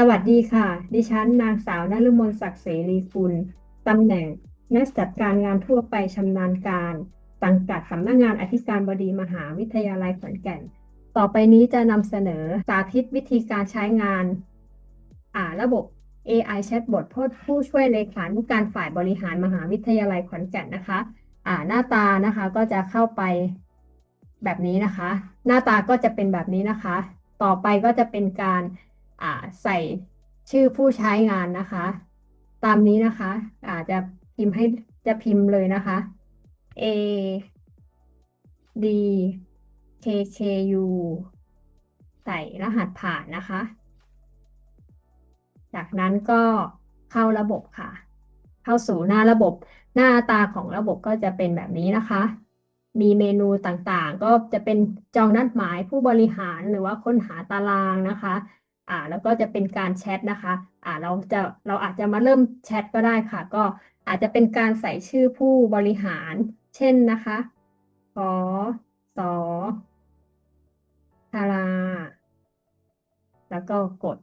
สวัสดีค่ะ ดิฉันนางสาวนฤมลศักดิ์เสรีกุลตำแหน่งนักจัดการงานทั่วไปชำนาญการสังกัดสำนักงานอธิการบดีมหาวิทยาลัยขอนแก่น ต่อไปนี้จะนำเสนอสาธิตวิธีการใช้งาน อ่าระบบ AI Chatbot ผู้ผู้ช่วยเลขานุการฝ่ายบริหารมหาวิทยาลัยขอนแก่นนะคะ อ่าหน้าตานะคะก็จะเข้าไปแบบนี้นะคะ หน้าตาก็จะเป็นแบบนี้นะคะ ต่อไปก็จะเป็นการ อ่าใส่ชื่อผู้ใช้งานนะคะ ตามนี้นะคะอาจจะพิมพ์ให้จะพิมพ์เลยนะคะ A D K K U ใส่รหัสผ่านนะคะ จากนั้นก็เข้าระบบค่ะ เข้าสู่หน้าระบบหน้าตาของระบบก็จะเป็นแบบนี้นะคะ มีเมนูต่างๆ ก็จะเป็นจองนัดหมายผู้บริหารหรือว่าค้นหาตารางนะคะ อ่าแล้วก็จะเป็นการแชทนะคะอ่าเราจะเราอาจจะมาเริ่มแชทก็ได้ค่ะ ก็อาจจะเป็นการใส่ชื่อผู้บริหาร เช่นนะคะขอสอทาราแล้วก็กด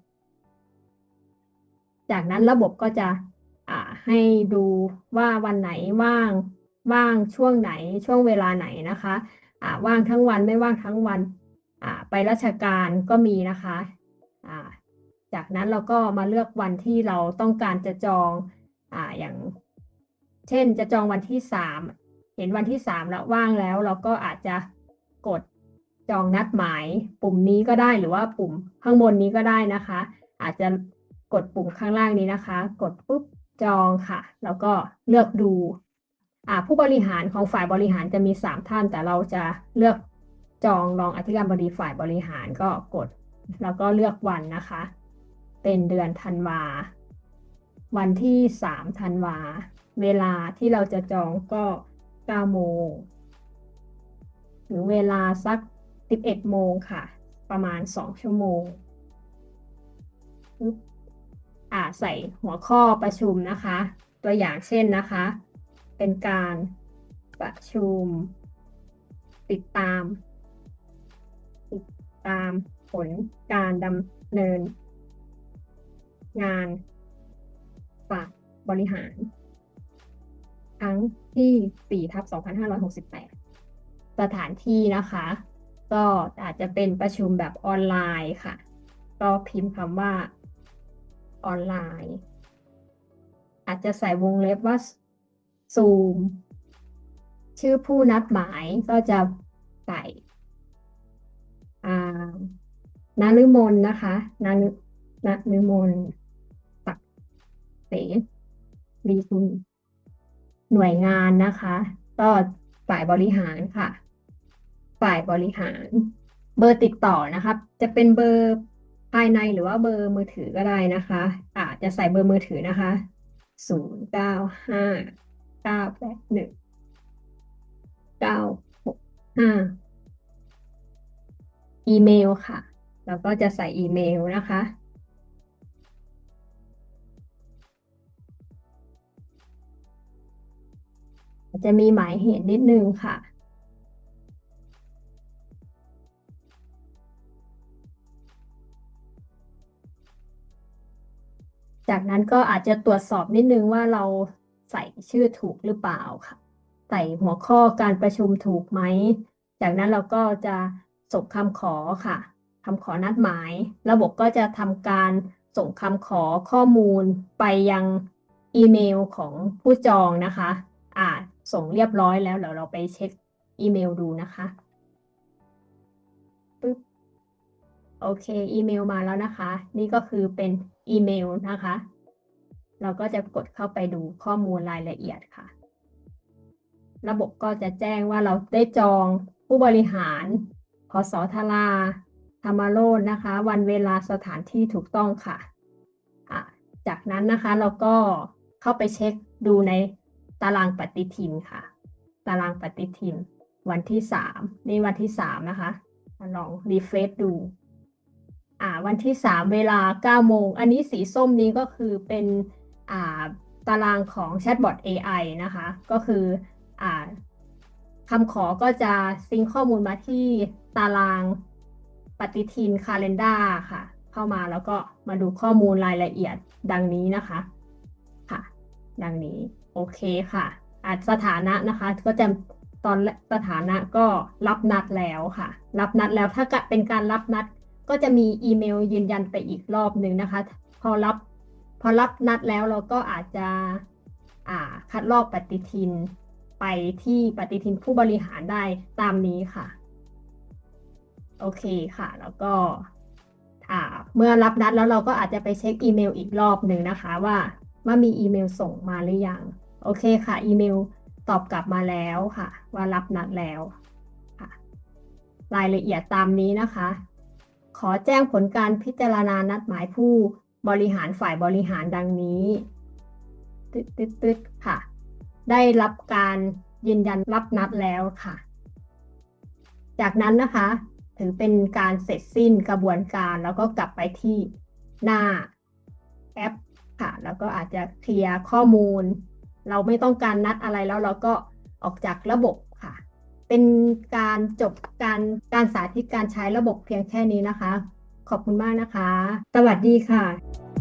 จากนั้นระบบก็จะอ่าให้ดูว่าวันไหนว่างว่างช่วงไหนช่วงเวลาไหนนะคะอ่าว่างทั้งวันไม่ว่างทั้งวันอ่าไปราชการก็มีนะคะ จากนั้นเราก็มาเลือกวันที่เราต้องการจะจองอ่าอย่าง เช่นจะจองวันที่สามเห็นวันที่สามแล้วว่างแล้ว เราก็อาจจะกดจองนัดหมายปุ่มนี้ก็ได้หรือว่าปุ่มข้างบนนี้ก็ได้นะคะ อาจจะกดปุ่มข้างล่างนี้นะคะ กดปุ๊บจองค่ะ แล้วก็เลือกดูผู้บริหารของฝ่ายบริหารจะมีสามท่าน แต่เราจะเลือกจองรองอธิการบดีฝ่ายบริหารก็กด แล้วก็เลือกวันนะคะ เป็นเดือนธันวา วันที่สามธันวา เวลาที่เราจะจองก็เก้าโมงถึงเวลาสักสิบเอ็ดโมงค่ะ ประมาณสองชั่วโมงอ่าใส่หัวข้อประชุมนะคะ ตัวอย่างเช่นนะคะ เป็นการประชุม ติดตาม ติดตาม ผลการดำเนิน งานฝ่ายบริหาร ครั้งที่4ทับ2568 สถานที่นะคะ ก็อาจจะเป็นประชุมแบบออนไลน์ค่ะ ก็พิมพ์คำว่าออนไลน์ อาจจะใส่วงเล็บว่า Zoom ชื่อผู้นัดหมายก็จะใส่ นาฤมลนะคะนาฤนาฤมลศักเสรีกุลหน่วยงานนะคะ ก็ฝ่ายบริหารค่ะ ฝ่ายบริหาร เบอร์ติดต่อนะคะจะเป็นเบอร์ภายในหรือว่าเบอร์มือถือก็ได้นะคะอาจจะใส่เบอร์มือถือนะคะศูนย์เก้าห้าเก้าแปดหนึ่งเก้าหกห้าอีเมลค่ะ แล้วก็จะใส่อีเมลนะคะ จะมีหมายเหตุนิดนึงค่ะจากนั้นก็อาจจะตรวจสอบนิดนึงว่าเราใส่ชื่อถูกหรือเปล่าค่ะ ใส่หัวข้อการประชุมถูกไหม จากนั้นเราก็จะส่งคำขอค่ะ คำขอนัดหมาย ระบบก็จะทำการส่งคำขอข้อมูลไปยังอีเมลของผู้จองนะคะ อ่า ส่งเรียบร้อยแล้วเดี๋ยวเราไปเช็คอีเมลดูนะคะปึ๊บโอเค อีเมลมาแล้วนะคะ นี่ก็คือเป็นอีเมลนะคะ เราก็จะกดเข้าไปดูข้อมูลรายละเอียดค่ะ ระบบก็จะแจ้งว่าเราได้จองผู้บริหารพสทรา ธรรมโรจนะคะ วันเวลาสถานที่ถูกต้องค่ะะจากนั้นนะคะเราก็เข้าไปเช็คดูในตารางปฏิทินค่ะ ตารางปฏิทิน วันที่สามนี่วันที่สามนะคะลองรีเฟรชดูอ่าวันที่สามเวลาเก้าโมง อันนี้สีส้มนี้ก็คือเป็นอ่าตารางของแชทบอท AI นะคะ ก็คืออ่าคำขอก็จะซิงข้อมูลมาที่ตาราง ปฏิทินคาล endar ค่ะ เข้ามาแล้วก็มาดูข้อมูลรายละเอียดดังนี้นะคะค่ะ ดังนี้โอเคค่ะอาจสถานะนะคะ ก็จะตอนสถานะก็รับนัดแล้วค่ะ รับนัดแล้วถ้าเป็นการรับนัด ก็จะมีอีเมลยืนยันไปอีกรอบหนึ่งนะคะ พอรับพอรับนัดแล้วเราก็อาจจะอ่าคัดลอกปฏิทินไปที่ปฏิทินผู้บริหารได้ตามนี้ค่ะ โอเคค่ะ แล้วก็เมื่อรับนัดแล้วเราก็อาจจะไปเช็คอีเมลอีกรอบหนึ่งนะคะว่าว่ามีอีเมลส่งมาหรือยัง โอเคค่ะ อีเมลตอบกลับมาแล้วค่ะ ว่ารับนัดแล้วค่ะ รายละเอียดตามนี้นะคะ ขอแจ้งผลการพิจารณานัดหมายผู้บริหารฝ่ายบริหารดังนี้ตึ๊ดตึ๊ดตึ๊ดค่ะ ได้รับการยืนยันรับนัดแล้วค่ะ จากนั้นนะคะ ถือเป็นการเสร็จสิ้นกระบวนการ แล้วก็กลับไปที่หน้าแอปค่ะ แล้วก็อาจจะเคลียร์ข้อมูล เราไม่ต้องการนัดอะไรแล้วเราก็ออกจากระบบค่ะ เป็นการจบการการสาธิตการใช้ระบบเพียงแค่นี้นะคะ ขอบคุณมากนะคะ สวัสดีค่ะ